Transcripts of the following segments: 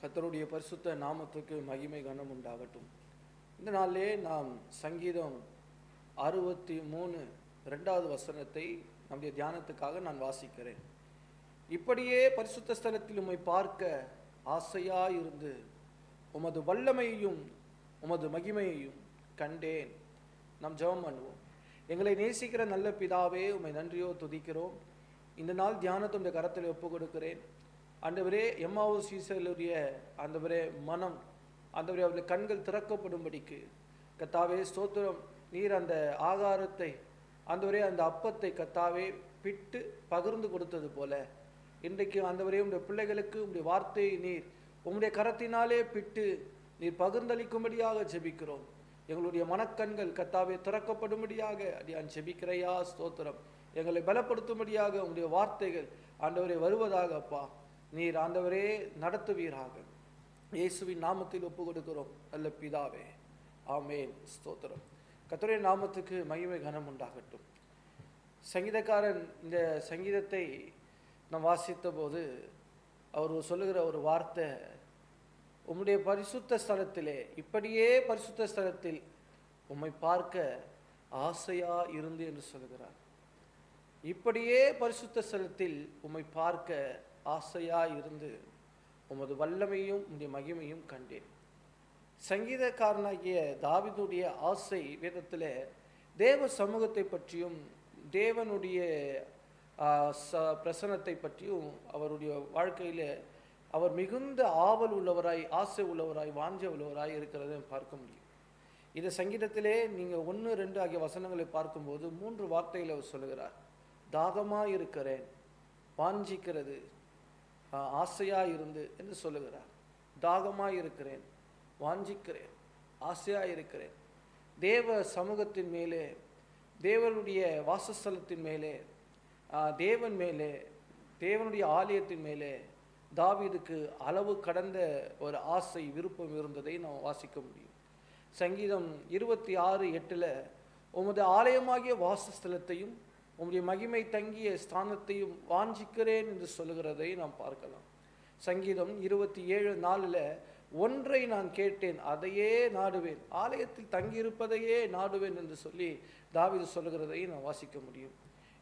கத்தருடைய பரிசுத்த நாமத்துக்கு மகிமை கனம் உண்டாகட்டும். இந்த நாளிலே நாம் சங்கீதம் அறுபத்தி மூணு ரெண்டாவது வசனத்தை நம்முடைய தியானத்துக்காக நான் வாசிக்கிறேன். இப்படியே பரிசுத்த ஸ்தலத்தில் உம்மை பார்க்க ஆசையாயிருந்து உமது வல்லமையையும் உமது மகிமையையும் கண்டேன். நாம் ஜெபம் பண்ணுவோம். எங்களை நேசிக்கிற நல்ல பிதாவே உம்மை நன்றியோ துதிக்கிறோம். இந்த நாள் தியானத்துடைய கரத்தில் ஒப்பு கொடுக்கிறேன் ஆண்டவரே எம்மாவோ சீசலுடைய ஆண்டவரே மனம் ஆண்டவரே அவருடைய கண்கள் திறக்கப்படும்படிக்கு. கத்தாவே ஸ்தோத்திரம். நீர் அந்த ஆகாரத்தை ஆண்டவரே அந்த அப்பத்தை கத்தாவே பிட்டு பகிர்ந்து கொடுத்தது போல இன்றைக்கு ஆண்டவரே உடைய பிள்ளைகளுக்கு உடைய வார்த்தையை நீர் உம்முடைய கரத்தினாலே பிட்டு நீர் பகிர்ந்தளிக்கும்படியாக ஜெபிக்கிறோம். எங்களுடைய மனக்கண்கள் கத்தாவே திறக்கப்படும்படியாக அடியான் ஜெபிக்கிறையா ஸ்தோத்திரம். எங்களை பலப்படுத்தும்படியாக உங்களுடைய வார்த்தைகள் ஆண்டவரே வருவதாக அப்பா. நீர் ஆண்டவரே நடத்துவீராக. இயேசுவின் நாமத்தில் ஒப்பு கொடுக்கிறோம் நல்ல பிதாவே. ஆமேன். ஸ்தோத்திரம். கர்த்தருடைய நாமத்துக்கு மகிமை கனம் உண்டாகட்டும். சங்கீதக்காரன் இந்த சங்கீதத்தை நான் வாசித்த போது அவர் சொல்லுகிற ஒரு வார்த்தை உம்முடைய பரிசுத்த ஸ்தலத்திலே இப்படியே பரிசுத்த ஸ்தலத்தில் உம்மை பார்க்க ஆசையா இருந்து என்று சொல்கிறார் இப்படியே பரிசுத்த ஸ்தலத்தில் உம்மை பார்க்க ஆசையாக இருந்து உமது வல்லமையும் உடைய மகிமையும் கண்டேன். சங்கீதக்காரனாகிய தாவிதுடைய ஆசை வேதத்தில் தேவ சமூகத்தை பற்றியும் தேவனுடைய ச பிரசனத்தை பற்றியும் அவருடைய வாழ்க்கையில் அவர் மிகுந்த ஆவல் உள்ளவராய் ஆசை உள்ளவராய் வாஞ்ச உள்ளவராய் இருக்கிறத பார்க்க முடியும். இந்த சங்கீதத்திலே நீங்கள் ஒன்று ரெண்டு ஆகிய வசனங்களை பார்க்கும்போது மூன்று வார்த்தைகளை அவர் சொல்லுகிறார். தாகமாக இருக்கிறேன் வாஞ்சிக்கிறது ஆசையாக இருந்து என்று சொல்லுகிறார். தாகமாக இருக்கிறேன் வாஞ்சிக்கிறேன் ஆசையாக இருக்கிறேன் தேவ சமூகத்தின் மேலே தேவனுடைய வாசஸ்தலத்தின் மேலே தேவன் மேலே தேவனுடைய ஆலயத்தின் மேலே தாவீதுக்கு அளவு கடந்த ஒரு ஆசை விருப்பம் இருந்ததை நாம் வாசிக்க முடியும். சங்கீதம் இருபத்தி ஆறு எட்டில் உமது ஆலயமாகிய வாசஸ்தலத்தையும் உம்முடைய மகிமை தங்கிய ஸ்தானத்தையும் வாஞ்சிக்கிறேன் என்று சொல்கிறதை நாம் பார்க்கலாம். சங்கீதம் இருபத்தி ஏழு நாலில் ஒன்றை நான் கேட்டேன் அதையே நாடுவேன். ஆலயத்தில் தங்கியிருப்பதையே நாடுவேன் என்று சொல்லி தாவிது சொல்கிறதை நான் வாசிக்க முடியும்.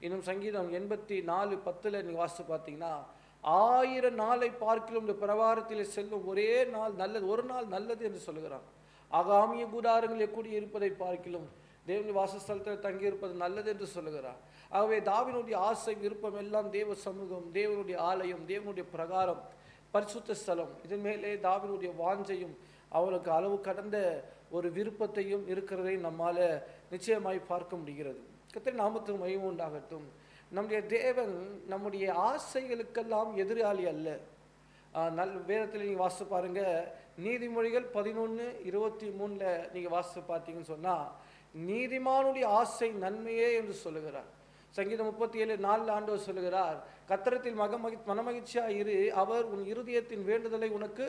இன்னும் சங்கீதம் எண்பத்தி நாலு பத்தில் நீங்கள் வாசித்து பார்த்தீங்கன்னா ஆயிரம் நாளை பார்க்கிலும் இந்த பிரவாரத்தில் செல்லும் ஒரே நாள் நல்லது ஒரு நாள் நல்லது என்று சொல்லுகிறான். ஆகாமிய கூடாரங்களில் கூடி இருப்பதை பார்க்கிலும் தேவனுடைய வாசஸ்தலத்தில் தங்கியிருப்பது நல்லது என்று சொல்லுகிறார் ஆகவே தாவினுடைய ஆசை விருப்பம் எல்லாம் தேவ சமூகம் தேவனுடைய ஆலயம் தேவனுடைய பிரகாரம் பரிசுத்த ஸ்தலம். இதன் மேலே தாவினுடைய வாஞ்சையும் அவனுக்கு அளவு கடந்த ஒரு விருப்பத்தையும் இருக்கிறதை நம்மால் நிச்சயமாய் பார்க்க முடிகிறது. கத்திர நாமத்துக்கு மகிமை உண்டாகட்டும். நம்முடைய தேவன் நம்முடைய ஆசைகளுக்கெல்லாம் எதிராளி அல்ல. நல் வேதத்தில் நீங்கள் வாசித்து பாருங்க. நீதிமொழிகள் பதினொன்று இருபத்தி மூணில் நீங்கள் வாசித்து பார்த்தீங்கன்னு சொன்னால் நீதிமானுடைய ஆசை நன்மையே என்று சொல்லுகிறார். சங்கீதம் முப்பத்தி ஏழு நாலு ஆண்டவர் சொல்லுகிறார் கத்திரத்தில் மக மகி மனமகிழ்ச்சியாக இரு அவர் உன் இருதயத்தின் வேண்டுதலை உனக்கு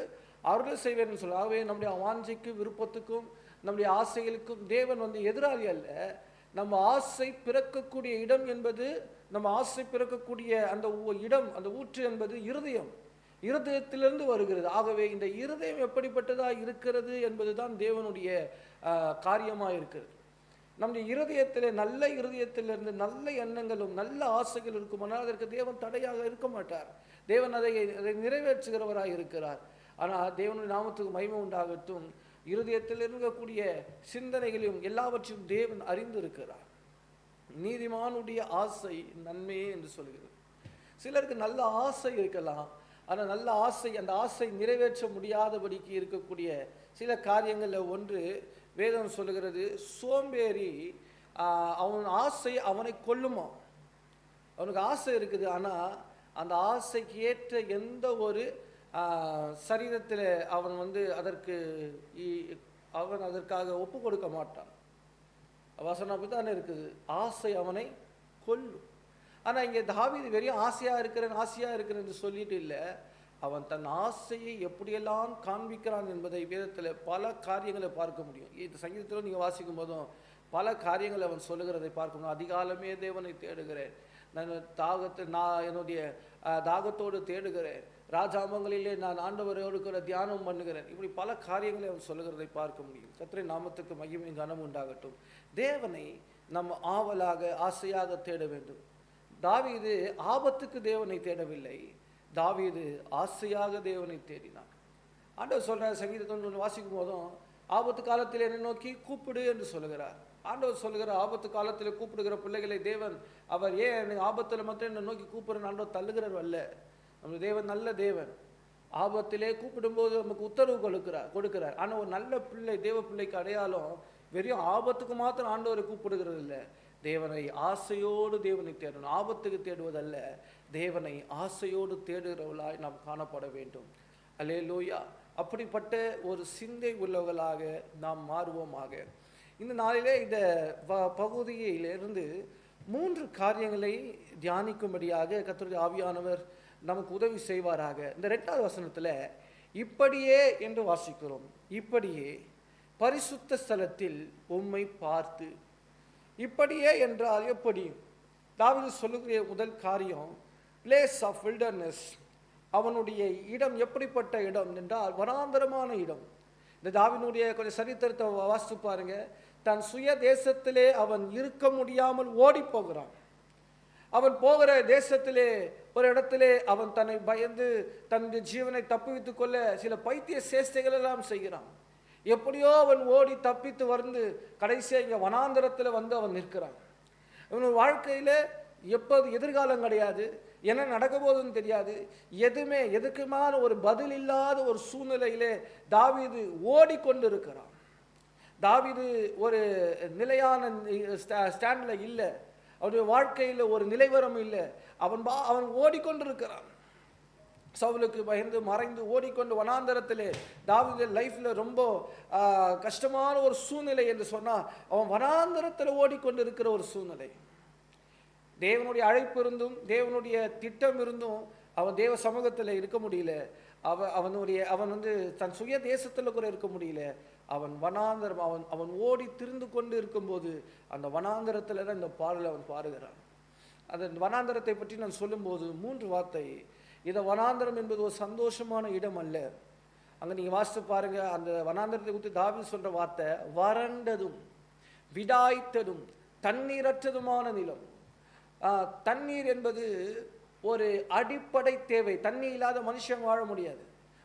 அருள் செய்வேன் சொல்ல ஆகவே நம்முடைய வாஞ்சைக்கு விருப்பத்துக்கும் நம்முடைய ஆசைகளுக்கும் தேவன் வந்து எதிராளி அல்ல. நம்ம ஆசை பிறக்கக்கூடிய இடம் என்பது நம்ம ஆசை பிறக்கக்கூடிய அந்த இடம் அந்த ஊற்று என்பது இருதயம். இருதயத்திலிருந்து வருகிறது. ஆகவே இந்த இருதயம் எப்படிப்பட்டதாக இருக்கிறது என்பதுதான் தேவனுடைய காரியமாக இருக்கிறது. நம்முடைய இருதயத்தில் நல்ல இருதயத்திலிருந்து நல்ல எண்ணங்களும் நல்ல ஆசைகள் இருக்குமானால் அதற்கு தேவன் தடையாக இருக்க மாட்டார். தேவன் அதை அதை நிறைவேற்றுகிறவராக இருக்கிறார். ஆனால் தேவனுடைய நாமத்துக்கு மகிமை உண்டாகட்டும். இருதயத்தில் இருக்கக்கூடிய சிந்தனைகளையும் எல்லாவற்றையும் தேவன் அறிந்திருக்கிறார். நீதிமானுடைய ஆசை நன்மையே என்று சொல்கிறது. சிலருக்கு நல்ல ஆசை இருக்கலாம். ஆனால் நல்ல ஆசை அந்த ஆசை நிறைவேற்ற முடியாதபடிக்கு இருக்கக்கூடிய சில காரியங்களில் ஒன்று வேதம் சொல்லுகிறது சோம்பேறி அவன் ஆசை அவனை கொல்லுமா? அவனுக்கு ஆசை இருக்குது ஆனால் அந்த ஆசைக்கு ஏற்ற எந்த ஒரு சரீரத்தில் அவன் வந்து அதற்கு இ- அவன் அதற்காக ஒப்பு கொடுக்க மாட்டான். வசனம் அப்படித்தானே இருக்குது? ஆசை அவனை கொல்லும். ஆனால் இங்கே தாவீது வெறும் ஆசையாக இருக்கிறேன் ஆசையாக இருக்கிறேன் என்று சொல்லிட்டு இல்லை. அவன் தன் ஆசையை எப்படியெல்லாம் காண்பிக்கிறான் என்பதை வேதத்தில் பல காரியங்களை பார்க்க முடியும். இந்த சங்கீதத்தில் நீங்கள் வாசிக்கும் போதும் பல காரியங்களை அவன் சொல்லுகிறதை பார்க்க முடியும். அதிகாலமே தேவனை தேடுகிறேன். நான் தாகத்தை நான் என்னுடைய தாகத்தோடு தேடுகிறேன். ராஜாமங்களிலே நான் ஆண்டவரோடு கூட தியானம் பண்ணுகிறேன். இப்படி பல காரியங்களை அவன் சொல்லுகிறதை பார்க்க முடியும். கத்திரை நாமத்துக்கு மகிமை கனம் உண்டாகட்டும். தேவனை நம்ம ஆவலாக ஆசையாக தேட வேண்டும். தாவி இது ஆபத்துக்கு தேவனை தேடவில்லை. தாவீது ஆசையாக தேவனை தேடினான். ஆண்டவர் சொல்றார் சங்கீதத்தை ஒன்று வாசிக்கும் போதும் ஆபத்து காலத்தில் என்னை நோக்கி கூப்பிடு என்று சொல்லுகிறார். ஆண்டவர் சொல்லுகிற ஆபத்து காலத்தில் கூப்பிடுகிற பிள்ளைகளை தேவன் அவர் ஏன் எனக்கு ஆபத்தில் மட்டும் என்னை நோக்கி கூப்பிடுறேன் ஆண்டவர் தள்ளுகிறவர் அல்ல. நம்ம தேவன் நல்ல தேவன். ஆபத்திலே கூப்பிடும்போது நமக்கு உத்தரவு கொடுக்கிறார் கொடுக்கிறார். ஆனால் ஒரு நல்ல பிள்ளை தேவ பிள்ளைக்கு அடையாளம் வெறும் ஆபத்துக்கு மாத்திரம் ஆண்டவரை கூப்பிடுகிறது இல்லை. தேவனை ஆசையோடு தேவனை தேடணும். ஆபத்துக்கு தேடுவதல்ல. தேவனை ஆசையோடு தேடுகிறவளாய் நாம் காணப்பட வேண்டும். அலே லோயா அப்படிப்பட்ட ஒரு சிந்தை உள்ளவர்களாக நாம் மாறுவோமாக. இந்த நாளிலே இந்த ப பகுதியிலிருந்து மூன்று காரியங்களை தியானிக்கும்படியாக கர்த்தருடைய ஆவியானவர் நமக்கு உதவி செய்வாராக. இந்த ரெண்டாவது வசனத்தில் இப்படியே என்று வாசிக்கிறோம். இப்படியே பரிசுத்த ஸ்தலத்தில் உம்மை பார்த்து இப்படியே என்றால் எப்படி? தாவீது சொல்லுகிற முதல் காரியம் பிளேஸ் ஆஃப் வில்டர்னஸ் அவனுடைய இடம் எப்படிப்பட்ட இடம் என்றால் வனாந்தரமான இடம். இந்த தாவினுடைய கொஞ்சம் சரித்திரத்தை வாசித்து பாருங்க. தன் சுய தேசத்திலே அவன் இருக்க முடியாமல் ஓடி போகிறான் அவன் போகிற தேசத்திலே ஒரு இடத்திலே அவன் தன்னை பயந்து தன்னுடைய ஜீவனை தப்புவித்துக் கொள்ள சில பைத்திய சேஷ்டைகள் எல்லாம் செய்கிறான். எப்படியோ அவன் ஓடி தப்பித்து வந்து கடைசியாக இங்கே வனாந்தரத்தில் வந்து அவன் நிற்கிறான். இவன் வாழ்க்கையில் எப்போது எதிர்காலம் கிடையாது என்ன நடக்க போதுன்னு தெரியாது. எதுவுமே எதுக்குமான ஒரு பதில் இல்லாத ஒரு சூழ்நிலையிலே தாவீது ஓடிக்கொண்டிருக்கிறான். தாவிது ஒரு நிலையான ஸ்டாண்டில் இல்லை. அவருடைய வாழ்க்கையில் ஒரு நிலைவரம் இல்லை. அவன் பா அவன் ஓடிக்கொண்டிருக்கிறான். சவுலுக்கு பயந்து மறைந்து ஓடிக்கொண்டு வனாந்தரத்திலே தாவீது லைஃப்பில் ரொம்ப கஷ்டமான ஒரு சூழ்நிலை என்று சொன்னால் அவன் வனாந்தரத்தில் ஓடிக்கொண்டு இருக்கிற ஒரு சூழ்நிலை. தேவனுடைய அழைப்பு இருந்தும் தேவனுடைய திட்டம் இருந்தும் அவன் தேவ சமூகத்தில் இருக்க முடியல. அவன் அவனுடைய அவன் வந்து தன் சுய தேசத்தில் கூட இருக்க முடியல. அவன் வனாந்தரம் அவன் அவன் ஓடி திரிந்து கொண்டு இருக்கும்போது அந்த வனாந்தரத்தில் தான் இந்த பாடலை அவன் பாடுகிறான். அந்த வனாந்தரத்தை பற்றி நான் சொல்லும்போது மூன்று வார்த்தை. இதை வனாந்தரம் என்பது ஒரு சந்தோஷமான இடம் அல்ல. அங்கே நீங்கள் வாசித்து பாருங்கள் அந்த வனாந்தரத்தை குறித்து தாவி சொல்கிற வார்த்தை வறண்டதும் விடாய்த்ததும் தண்ணீரற்றதுமான நிலம். தண்ணீர் என்பது ஒரு அடிப்படை தேவை. தண்ணி இல்லாத மனுஷன் வாழ முடியாது.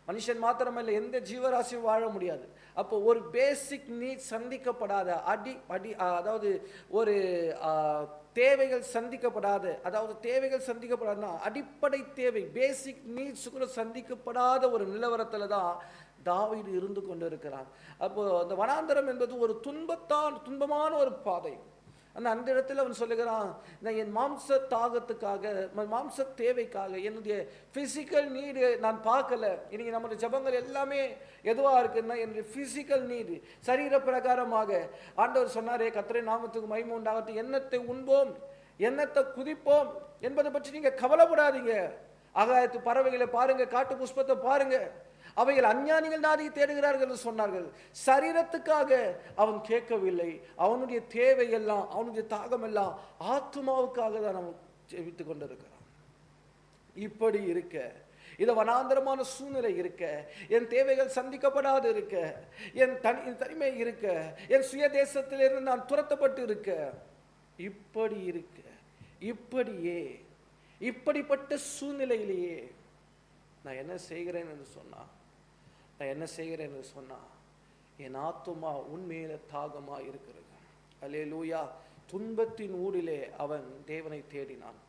மனுஷன் மாத்திரமல்ல எந்த ஜீவராசியும் வாழ முடியாது. அப்போ ஒரு பேசிக் நீட் சந்திக்கப்படாத அடி அடி அதாவது ஒரு தேவைகள் சந்திக்கப்படாத அதாவது தேவைகள் சந்திக்கப்படாதுன்னா அடிப்படை தேவை பேசிக் நீட்ஸ் கூட சந்திக்கப்படாத ஒரு நிலவரத்தில் தான் தாவீடு இருந்து கொண்டு இருக்கிறான் அப்போது அந்த வனாந்தரம் என்பது ஒரு துன்பத்தான் துன்பமான ஒரு பாதை. அந்த அந்த இடத்துல அவன் சொல்லுகிறான் நான் என் மாம்ச தாகத்துக்காக மாம்ச தேவைக்காக என்னுடைய ஃபிசிக்கல் நீடு நான் பார்க்கல. இன்னைக்கு நம்முடைய ஜபங்கள் எல்லாமே எதுவாக இருக்குன்னா என்னுடைய ஃபிசிக்கல் நீடு சரீர பிரகாரமாக. ஆண்டவர் சொன்னாரே கத்திரை நாமத்துக்கு மகிமை உண்டாகட்டும். எண்ணத்தை உண்போம் எண்ணத்தை குதிப்போம் என்பதை பற்றி நீங்கள் கவலைப்படாதீங்க. ஆகாயத்து பறவைகளை பாருங்கள் காட்டு புஷ்பத்தை பாருங்கள் அவைகள் அஞ்ஞானிகள் நாடி தேடுகிறார்கள் என்று சொன்னார்கள். சரீரத்துக்காக அவன் கேட்கவில்லை. அவனுடைய தேவையெல்லாம் அவனுடைய தாகமெல்லாம் ஆத்மாவுக்காக தான் அவன் ஜெபித்து கொண்டிருக்கிறான். இப்படி இருக்க இது வனாந்தரமான சூழ்நிலை இருக்க என் தேவைகள் சந்திக்கப்படாது இருக்க என் தனி என் தனிமை இருக்க என் சுய தேசத்திலிருந்து நான் துரத்தப்பட்டு இருக்க இப்படி இருக்க இப்படியே இப்படிப்பட்ட சூழ்நிலையிலேயே நான் என்ன செய்கிறேன் என்று சொன்னா நான் என்ன செய்கிறேன் என்று சொன்னால் என் ஆத்துமா உண்மையில தாகமாக இருக்கிறது. அலே லூயா துன்பத்தின் ஊரிலே அவன் தேவனை தேடினான்.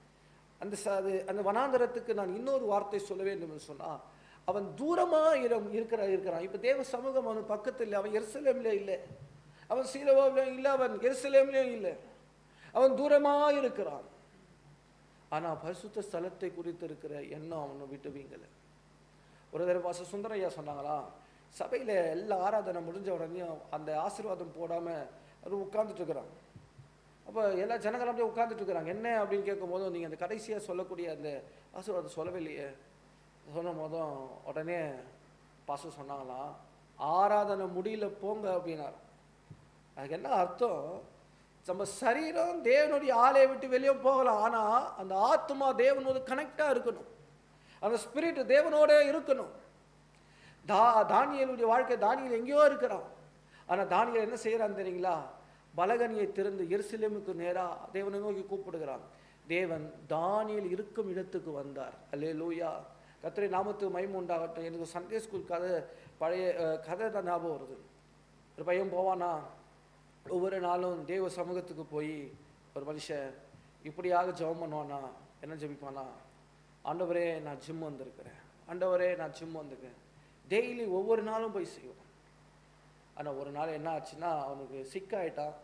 அந்த ச- அது அந்த வனாந்தரத்துக்கு நான் இன்னொரு வார்த்தை சொல்ல வேண்டும் என்று சொன்னால் அவன் தூரமாக இடம் இருக்கிற இருக்கிறான். இப்போ தேவ சமூகம் அவன் பக்கத்தில் இல்லை. அவன் எருசலேம்ல இல்லை. அவன் சீலோவிலும் இல்லை. அவன் எருசலேம்லேயும் இல்லை. அவன் தூரமாக இருக்கிறான். ஆனால் பரிசுத்த ஸ்தலத்தை குறித்து இருக்கிற எண்ணம் அவனை விட்டு வீங்கலை. ஒரு தடவை பாச சுந்தரையா சொன்னாங்களா? சபையில் எல்லா ஆராதனை முடிஞ்ச உடனேயும் அந்த ஆசீர்வாதம் போடாமல் அது உட்காந்துட்ருக்குறாங்க அப்போ எல்லா ஜனங்களும் அப்படியே உட்காந்துட்ருக்குறாங்க என்ன அப்படின்னு கேட்கும்போது நீங்கள் அந்த கடைசியாக சொல்லக்கூடிய அந்த ஆசீர்வாதம் சொல்லவே இல்லையே சொன்ன போதும் உடனே பாச சொன்னாங்களாம் ஆராதனை முடியல போங்க அப்படின்னார். அதுக்கு என்ன அர்த்தம்? நம்ம சரீரம் தேவனுடைய ஆலையை விட்டு வெளியே போகலாம் ஆனால் அந்த ஆத்மா தேவனோடு கனெக்டாக இருக்கணும். அந்த ஸ்பிரிட் தேவனோட இருக்கணும். தா தானியலுடைய வாழ்க்கை தானியல் எங்கேயோ இருக்கிறான். ஆனால் தானியல் என்ன செய்கிறான் தெரியுங்களா? பலகனியை திறந்து எருசலேமுக்கு நேராக தேவனை நோக்கி கூப்பிடுகிறான். தேவன் தானியல் இருக்கும் இடத்துக்கு வந்தார். அல்லே லூயா கத்திரை நாமத்து மயம் உண்டாகட்டும். எனக்கு சண்டே ஸ்கூல் கதை பழைய கதை தான் ஞாபகம் வருது. ஒரு பையன் போவானா? ஒவ்வொரு நாளும் தேவ சமூகத்துக்கு போய் ஒரு மனுஷன் இப்படியாக ஜெபம் பண்ணுவானா? என்ன ஜெபிப்பானா? ஆண்டவரே நான் ஜிம் வந்திருக்கிறேன். ஆண்டவரே நான் ஜிம் வந்திருக்கேன். டெய்லி ஒவ்வொரு நாளும் போய் செய்வான் ஆனால் ஒரு நாள் என்ன ஆச்சுன்னா அவனுக்கு சிக்காயிட்டான்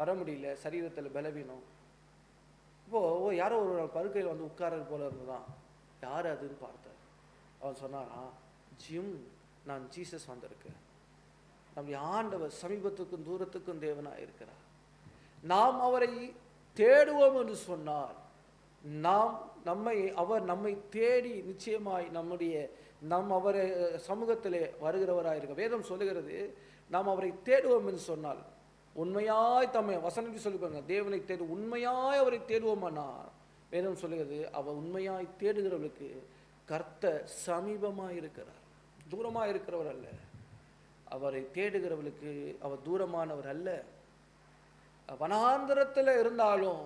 வர முடியல சரீரத்தில் பலவீனம். இப்போது யாரோ ஒரு படுக்கையில் வந்து உட்காரது போல இருந்ததான் யார் அதுன்னு பார்த்தார். அவன் சொன்னானா ஜிம் நான் ஜீசஸ் வந்திருக்கேன். நம்முடைய ஆண்டவர் சமீபத்துக்கும் தூரத்துக்கும் தேவனாக இருக்கிறார். நாம் அவரை தேடுவோம் என்று சொன்னால் நாம் நம்மை அவர் நம்மை தேடி நிச்சயமாய் நம்முடைய நம் அவரை சமூகத்திலே வருகிறவராக இருக்க. வேதம் சொல்லுகிறது நாம் அவரை தேடுவோம் என்று சொன்னால் உண்மையாய் தம்மை வசனத்தை சொல்லிப்பாங்க தேவனை தேடு உண்மையாய் அவரை தேடுவோமானா? வேதம் சொல்லுகிறது அவர் உண்மையாய் தேடுகிறவர்களுக்கு கர்த்த சமீபமாக இருக்கிறார். தூரமாக இருக்கிறவர் அல்ல. அவரை தேடுகிறவர்களுக்கு அவர் தூரமானவர் அல்ல. வனாந்திரத்தில் இருந்தாலும்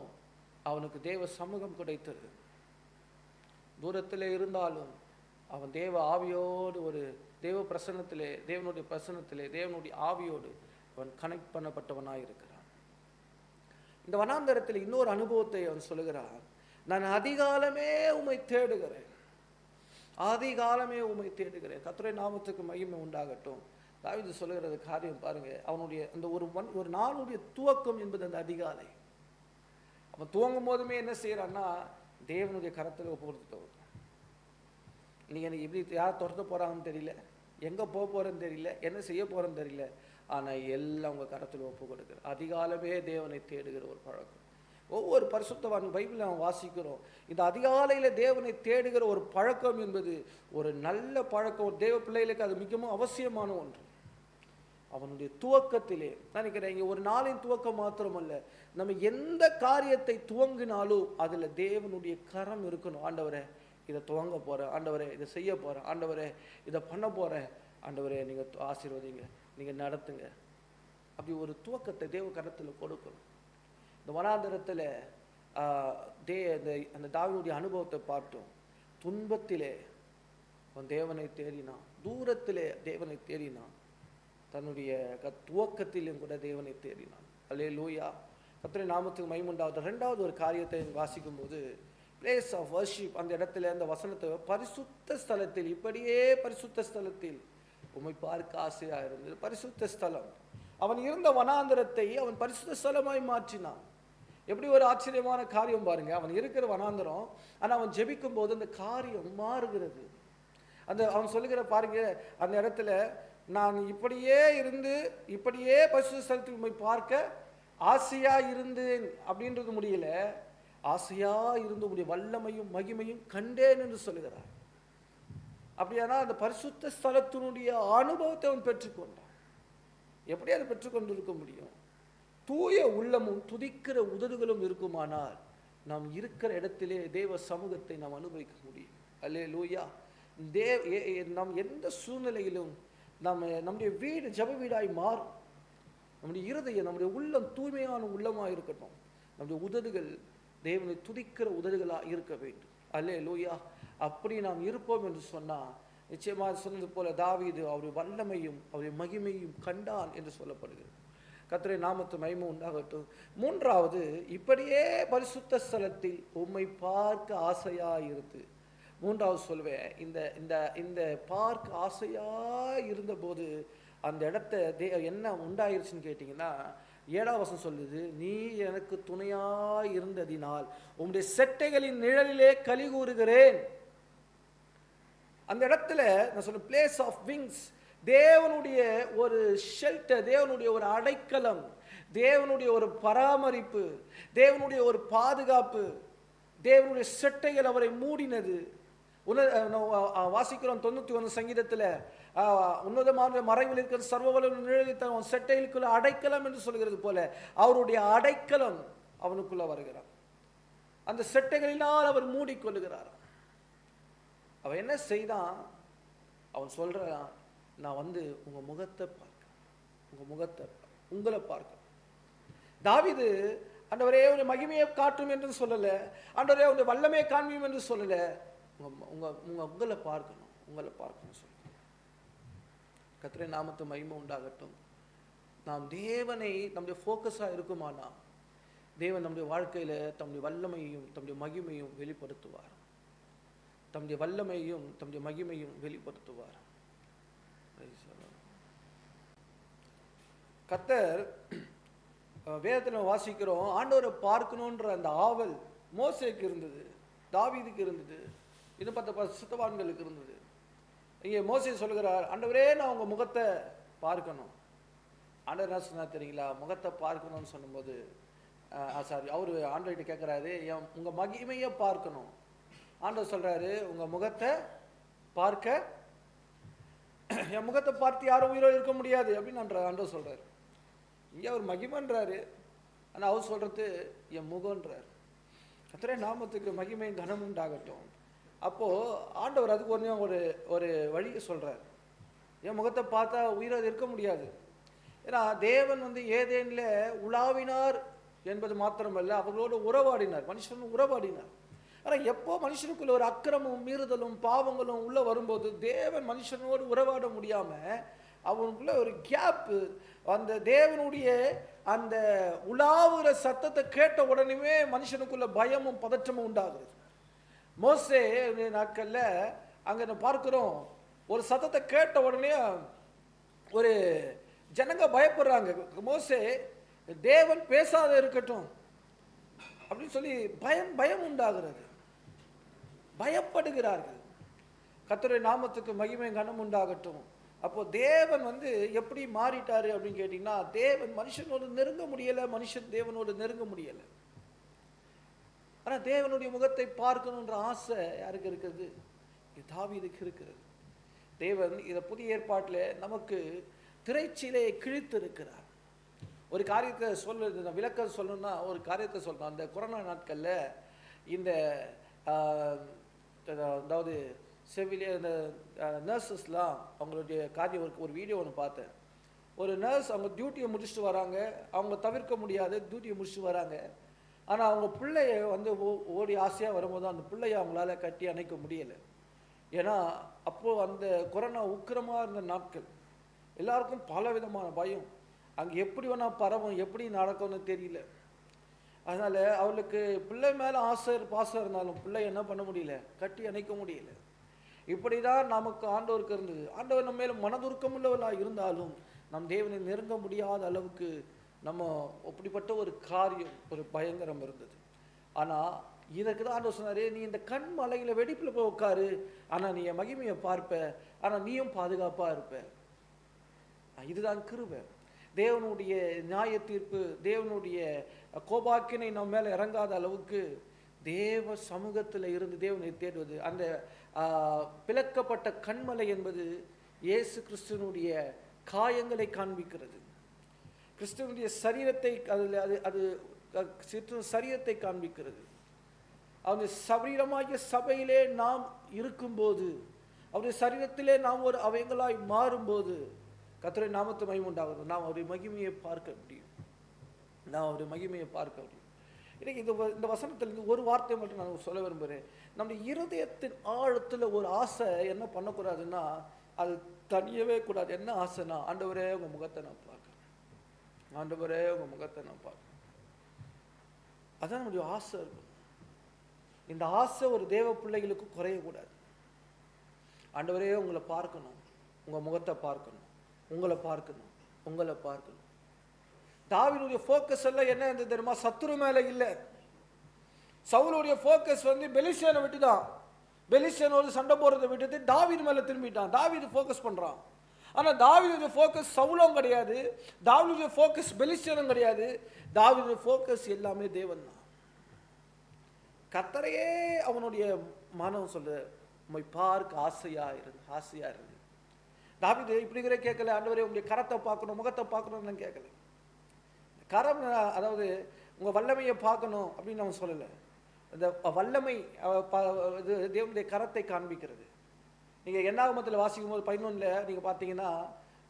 அவனுக்கு தேவ சமூகம் கிடைத்தது. தூரத்தில் இருந்தாலும் அவன் தேவ ஆவியோடு ஒரு தேவ பிரசன்னத்திலே தேவனுடைய பிரசன்னத்திலே தேவனுடைய ஆவியோடு அவன் கனெக்ட் பண்ணப்பட்டவனாக இருக்கிறான். இந்த வனாந்தரத்தில் இன்னொரு அனுபவத்தை அவன் சொல்லுகிறான். நான் அதிகாலமே உமை தேடுகிறேன். அதிகாலமே உமை தேடுகிறேன். கத்துரை நாமத்துக்கு மகிமை உண்டாகட்டும். தாவிது சொல்லுகிறது காரியம் பாருங்க. அவனுடைய அந்த ஒரு ஒன் ஒரு நாளுடைய துவக்கம் என்பது அந்த அதிகாலை. அவன் துவங்கும் போதுமே என்ன செய்யறான்னா தேவனுடைய கரத்தில் ஒப்பு கொடுத்துட்டு நீ எனக்கு இப்படி யார் துரத்த போகிறாங்கன்னு தெரியல. எங்கே போக போகிறேன்னு தெரியல. என்ன செய்ய போகிறேன்னு தெரியல. ஆனால் எல்லாம் உங்கள் கரத்தில் ஒப்பு கொடுக்குற அதிகாலமே தேவனை தேடுகிற ஒரு பழக்கம். ஒவ்வொரு பரிசுத்தவான் பைபிள் நாம் வாசிக்கிறோம். இந்த அதிகாலையில் தேவனை தேடுகிற ஒரு பழக்கம் என்பது ஒரு நல்ல பழக்கம். ஒரு தேவ பிள்ளைகளுக்கு அது மிகவும் அவசியமான ஒன்று. அவனுடைய துவக்கத்திலே. நினைக்கிறேன் இங்கே ஒரு நாளின் துவக்கம் மாத்திரமல்ல. நம்ம எந்த காரியத்தை துவங்கினாலும் அதில் தேவனுடைய கரம் இருக்கணும். ஆண்டவரே இதை துவங்க போகிறேன் ஆண்டவரே இதை செய்ய போகிறேன் ஆண்டவரே இதை பண்ண போகிறேன் ஆண்டவரே நீங்கள் ஆசீர்வதிங்க. நீங்கள் நடத்துங்க. அப்படி ஒரு துவக்கத்தை தேவ கரத்தில் கொடுக்கணும். இந்த வனாந்தரத்தில் தே அந்த அந்த தாவினுடைய அனுபவத்தை பார்த்தோம். துன்பத்திலே அவன் தேவனை தேடினான். தூரத்திலே தேவனை தேடினான். தன்னுடைய க துவக்கத்திலும் கூட தேவனை தேடினான். அல்லே லூயா கத்திரை நாமத்துக்கு மைமுண்டாவது ரெண்டாவது ஒரு காரியத்தை வாசிக்கும் போது பிளேஸ் ஆஃப் வர்ஷிப் அந்த இடத்துல அந்த வசனத்தை பரிசுத்த ஸ்தலத்தில் இப்படியே பரிசுத்த ஸ்தலத்தில் உமை பார்க்க ஆசையாக இருந்தது. பரிசுத்த ஸ்தலம். அவன் இருந்த வனாந்தரத்தை அவன் பரிசுத்த ஸ்தலமாய் மாற்றினான். எப்படி ஒரு ஆச்சரியமான காரியம் பாருங்க. அவன் இருக்கிற வனாந்தரம் ஆனால் அவன் ஜெபிக்கும் போது அந்த காரியம் மாறுகிறது. அந்த அவன் சொல்லுகிற பாருங்க அந்த இடத்துல நான் இப்படியே இருந்து இப்படியே பரிசுத்த ஸ்தலத்துக்கு போய் பார்க்க ஆசையா இருந்தேன் அப்படின்றது முடியல. ஆசையா இருந்து உடைய வல்லமையும் மகிமையும் கண்டேன் என்று சொல்லுகிறார். அப்படியானா அந்த பரிசுத்த ஸ்தலத்தினுடைய அனுபவத்தை அவன் பெற்றுக்கொண்டான். எப்படி அதை பெற்றுக்கொண்டிருக்க முடியும்? தூய உள்ளமும் துதிக்கிற உதடுகளும் இருக்குமானால் நாம் இருக்கிற இடத்திலே தேவ சமூகத்தை நாம் அனுபவிக்க முடியும். அல்லே லூயா தேவ் நாம் எந்த சூழ்நிலையிலும் நம்ம நம்முடைய வீடு ஜப வீடாய் மாறும். நம்முடைய இருதயம் நம்முடைய உள்ளம் தூய்மையான உள்ளமாக இருக்கட்டும். நம்முடைய உதடுகள் தேவனை துதிக்கிற உதடுகளாக இருக்க வேண்டும். அல்லே லூயா அப்படி நாம் இருப்போம் என்று சொன்னால் நிச்சயமாக சொன்னது போல தாவீது அவருடைய வல்லமையும் அவருடைய மகிமையும் கண்டான் என்று சொல்லப்படுகிறது. கத்திரை நாமத்து மயமும் உண்டாகட்டும். மூன்றாவது இப்படியே பரிசுத்த ஸ்தலத்தில் உம்மை பார்க்க ஆசையாக இருக்குது மூன்றாவது சொல்வேன் இந்த இந்த இந்த பார்க் ஆசையாக இருந்தபோது அந்த இடத்த தே என்ன உண்டாயிருச்சுன்னு கேட்டிங்கன்னா ஏழாம் சொல்லுது நீ எனக்கு துணையாக இருந்ததினால் உங்களுடைய செட்டைகளின் நிழலிலே கலி கூறுகிறேன். அந்த இடத்துல நான் சொன்ன பிளேஸ் ஆஃப் விங்ஸ் தேவனுடைய ஒரு ஷெல்டர் தேவனுடைய ஒரு அடைக்கலம் தேவனுடைய ஒரு பராமரிப்பு தேவனுடைய ஒரு பாதுகாப்பு தேவனுடைய செட்டைகள் அவரை மூடினது. வாசிக்கிறோம் தொண்ணூற்றி ஒன்று சங்கீதத்தில். உன்னதமான மறைவில் இருக்கிற சர்வவலம் நிழலித்தவன் தன் செட்டைகளுக்குள்ள அடைக்கலம் என்று சொல்கிறது போல அவருடைய அடைக்கலம் அவனுக்குள்ள வருகிறார் அந்த செட்டைகளினால் அவர் மூடிக்கொள்கிறார் அவன் என்ன செய்தான்? அவன் சொல்றான் நான் வந்து உங்க முகத்தை பார்க்க உங்க முகத்தை பார்க்க, உங்களை பார்க்க தாவீது ஆண்டவரே ஒரு மகிமையை காட்டும் என்று சொல்லலை. ஆண்டவரே உடைய வல்லமையை காண்பியும் என்று சொல்லலை. உங்கள் உங்கள் உங்கள் உங்களை பார்க்கணும். உங்களை பார்க்கணும் சொல்லி. கத்திரை நாமத்து மகிமை உண்டாகட்டும். நாம் தேவனை நம்முடைய ஃபோக்கஸாக இருக்குமானா? தேவன் நம்முடைய வாழ்க்கையில் தம்முடைய வல்லமையையும் தம்முடைய மகிமையும் வெளிப்படுத்துவார். தம்முடைய வல்லமையும் தம்முடைய மகிமையும் வெளிப்படுத்துவார். கத்தர் வேதத்தில் வாசிக்கிறோம் ஆண்டவரை பார்க்கணுன்ற அந்த ஆவல் மோசைக்கு இருந்தது தாவீதுக்கு இருந்தது. இது பத்து பசுத்தவான்களுக்கு இருந்தது. இங்கே மோசி சொல்கிறார் ஆண்டவரே நான் உங்கள் முகத்தை பார்க்கணும். ஆண்டவர் என்ன சொன்னார் தெரியுங்களா? முகத்தை பார்க்கணும்னு சொல்லும்போது சாரி அவர் ஆண்டவர்கிட்ட கேட்குறாரு என் உங்கள் மகிமையை பார்க்கணும். ஆண்டவர் சொல்கிறாரு உங்கள் முகத்தை பார்க்க என் முகத்தை பார்த்து யாரும் உயிரோ இருக்க முடியாது அப்படின்னு ஆண்டவர் ஆண்டவர் சொல்கிறார் இங்கே அவர் மகிமன்றாரு ஆனால் அவர் சொல்கிறது என் முகன்றார் கத்திர நாமத்துக்கு மகிமையும் கனம் உண்டாகட்டும். அப்போது ஆண்டவர் அதுக்கு ஒன்று ஒரு ஒரு வழியை சொல்கிறார் என் முகத்தை பார்த்தா உயிராக இருக்க முடியாது. ஏன்னா தேவன் வந்து ஏதேனில் உலாவினார் என்பது மாத்திரமல்ல அவர்களோடு உறவாடினார். மனுஷன் உறவாடினார். ஆனால் எப்போ மனுஷனுக்குள்ள ஒரு அக்கிரமும் மீறுதலும் பாவங்களும் உள்ளே வரும்போது தேவன் மனுஷனோடு உறவாட முடியாமல் அவனுக்குள்ள ஒரு கேப்பு அந்த தேவனுடைய அந்த உலாவுற சத்தத்தை கேட்ட உடனே மனுஷனுக்குள்ள பயமும் பதற்றமும் உண்டாகுது மோசே நாட்களில் அங்கே நம்ம பார்க்குறோம். ஒரு சத்தத்தை கேட்ட உடனே ஒரு ஜனங்க பயப்படுறாங்க. மோசே தேவன் பேசாத இருக்கட்டும். அப்படின்னு சொல்லி பயம் பயம் உண்டாகிறது. பயப்படுகிறார்கள். கர்த்தருடைய நாமத்துக்கு மகிமை கனம் உண்டாகட்டும். அப்போது தேவன் வந்து எப்படி மாறிட்டாரு அப்படின்னு கேட்டிங்கன்னா தேவன் மனுஷனோடு நெருங்க முடியலை மனுஷன் தேவனோடு நெருங்க முடியலை. ஆனால் தேவனுடைய முகத்தை பார்க்கணுன்ற ஆசை யாருக்கு இருக்கிறது இது தாவீதுக்கு இருக்கிறது. தேவன் இதை புதிய ஏற்பாட்டில் நமக்கு திரைச்சீலையை கிழித்து இருக்கிறார் ஒரு காரியத்தை சொல்லுறது நான் விளக்கம் சொல்லணும்னா ஒரு காரியத்தை சொல்றேன் அந்த கொரோனா நாட்களில் இந்த அதாவது செவிலிய இந்த நர்சஸ்லாம் அவங்களுடைய காரியம் ஒரு ஒரு வீடியோ ஒன்று பார்த்தேன். ஒரு நர்ஸ் அவங்க டியூட்டியை முடிச்சுட்டு வராங்க. அவங்க தவிர்க்க முடியாது டியூட்டியை முடிச்சுட்டு வராங்க. ஆனால் அவங்க பிள்ளைய வந்து ஓ- ஓடி ஆசையாக வரும்போது அந்த பிள்ளைய அவங்களால கட்டி அணைக்க முடியலை. ஏன்னா அப்போது அந்த கொரோனா உக்கிரமாக இருந்த நாட்கள். எல்லாருக்கும் பல விதமான பயம். அங்கே எப்படி வேணால் பரவும் எப்படி நடக்கும்னு தெரியல. அதனால் அவளுக்கு பிள்ளை மேலே ஆசை பாசம் இருந்தாலும் பிள்ளை என்ன பண்ண முடியல? கட்டி அணைக்க முடியல. இப்படி தான் நமக்கு ஆண்டவருக்கு இருந்தது. ஆண்டவர் நம்ம மேலும் மனதுருக்கம் உள்ளவர்களாக இருந்தாலும் நம் தேவனை நெருங்க முடியாத அளவுக்கு நம்ம அப்படிப்பட்ட ஒரு காரியம் ஒரு பயங்கரம் இருந்தது. ஆனால் இதற்கு தான் ஆண்டவர் சொன்னாரு நீ இந்த கண் மலையில் வெடிப்பில் போய் உட்காரு ஆனால் நீ என் மகிமையை பார்ப்ப. ஆனால் நீயும் பாதுகாப்பாக இருப்ப. இதுதான் கிருவை தேவனுடைய நியாய தீர்ப்பு தேவனுடைய கோபாக்கினை நம்ம மேலே இறங்காத அளவுக்கு தேவ சமூகத்தில் இருந்து தேவனை தேடுவது அந்த பிளக்கப்பட்ட கண்மலை என்பது இயேசு கிறிஸ்துவனுடைய காயங்களை காண்பிக்கிறது. கிறிஸ்துவனுடைய சரீரத்தை அதில் அது அது கிறிஸ்துவ சரீரத்தை காண்பிக்கிறது. அவருடைய சரீரமாகிய சபையிலே நாம் இருக்கும்போது அவருடைய சரீரத்திலே நாம் ஒரு அவயங்களாய் மாறும்போது கர்த்தரை நாமத்து மகிமை உண்டாகும் நாம் அவருடைய மகிமையை பார்க்க முடியும். நாம் அவருடைய மகிமையை பார்க்க முடியும். இன்னைக்கு இந்த வ- இந்த வசனத்திலிருந்து ஒரு வார்த்தை மட்டும் நான் சொல்ல விரும்புகிறேன். நம்முடைய இருதயத்தின் ஆழத்தில் ஒரு ஆசை என்ன பண்ணக்கூடாதுன்னா அது தனியவே கூடாது. என்ன ஆசைனா ஆண்டவரே உங்கள் முகத்தை நான் ஆண்டவரே உங்க முகத்தை நான் பார்க்கணும். அதான் நம்முடைய ஆசை இருக்கும். இந்த ஆசை ஒரு தேவ பிள்ளைகளுக்கு குறையக்கூடாது. ஆண்டவரே உங்களை பார்க்கணும். உங்க முகத்தை பார்க்கணும். உங்களை பார்க்கணும். உங்களை பார்க்கணும். தாவினுடைய ஃபோக்கஸ் எல்லாம் என்ன இருந்தது தெரியுமா? சத்துரு மேல இல்ல. சவுலுடைய ஃபோக்கஸ் வந்து பெலிசியனை விட்டு தான் பெலிசியனோடு சண்டை போடுறதை விட்டுட்டு தாவீது மேல திரும்பிட்டான். தாவீது ஃபோக்கஸ் பண்றான். ஆனால் தாவீதுடைய ஃபோக்கஸ் சவுலும் கிடையாது. தாவீதுடைய ஃபோக்கஸ் பெலிசியனும் கிடையாது. தாவீதுடைய ஃபோக்கஸ் எல்லாமே தேவன் தான். கத்தரையே அவனுடைய மனம் சொல்ல உம்மை பார்க்க ஆசையா இருந்து ஆசையா இருந்து. தாவிது இப்படி கேட்கல ஆண்டவரே உங்களுடைய கரத்தை பார்க்கணும் முகத்தை பார்க்கணும்னு கேட்கல. கரம் அதாவது உங்கள் வல்லமையை பார்க்கணும் அப்படின்னு அவன் சொல்லலை. இந்த வல்லமை இது தேவனுடைய கரத்தை காண்பிக்கிறது. நீங்கள் எண்ணாகமத்தில் வாசிக்கும் போது பதினொன்றில் நீங்கள் பார்த்தீங்கன்னா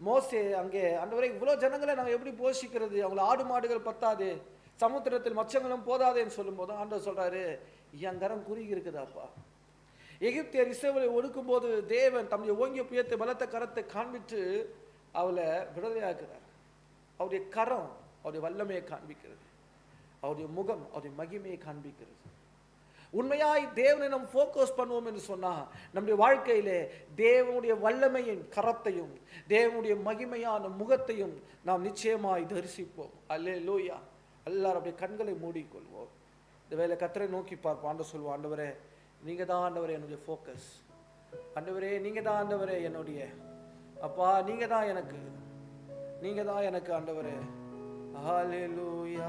மோசே அங்கே அந்த வரை இவ்வளோ ஜனங்களை நாங்கள் எப்படி போஷிக்கிறது? அவங்கள ஆடு மாடுகள் பத்தாது சமுத்திரத்தில் மச்சங்களும் போதாதேன்னு சொல்லும்போது ஆண்டவர் சொல்கிறாரு என் கரம் குறுகி இருக்குதாப்பா. எகிப்தியர் இசைவளை ஒடுக்கும் போது தேவன் தம்முடைய ஓங்கிய புயத்தை பலத்த கரத்தை காண்பித்து அவளை விடுதலையாக்குறார் அவருடைய கரம் அவருடைய வல்லமையை காண்பிக்கிறது. அவருடைய முகம் அவருடைய மகிமையை காண்பிக்கிறது. உண்மையாய் தேவனை நாம் ஃபோக்கஸ் பண்ணுவோம் என்று சொன்னால் நம்முடைய வாழ்க்கையிலே தேவனுடைய வல்லமையின் கரத்தையும் தேவனுடைய மகிமையான முகத்தையும் நாம் நிச்சயமாய் தரிசிப்போம். அல்லே லூயா எல்லாரும் அப்படியே கண்களை மூடிக்கொள்வோம். இந்த வேலை கத்தரை நோக்கி பார்ப்போம். ஆண்டு சொல்வோம் ஆண்டவரே நீங்கள் தான் ஆண்டவரே என்னுடைய ஃபோக்கஸ் ஆண்டவரே நீங்கள் தான் ஆண்டவரே என்னுடைய அப்பா நீங்கள் தான் எனக்கு நீங்கள் தான் எனக்கு ஆண்டவரே. ஹalleluya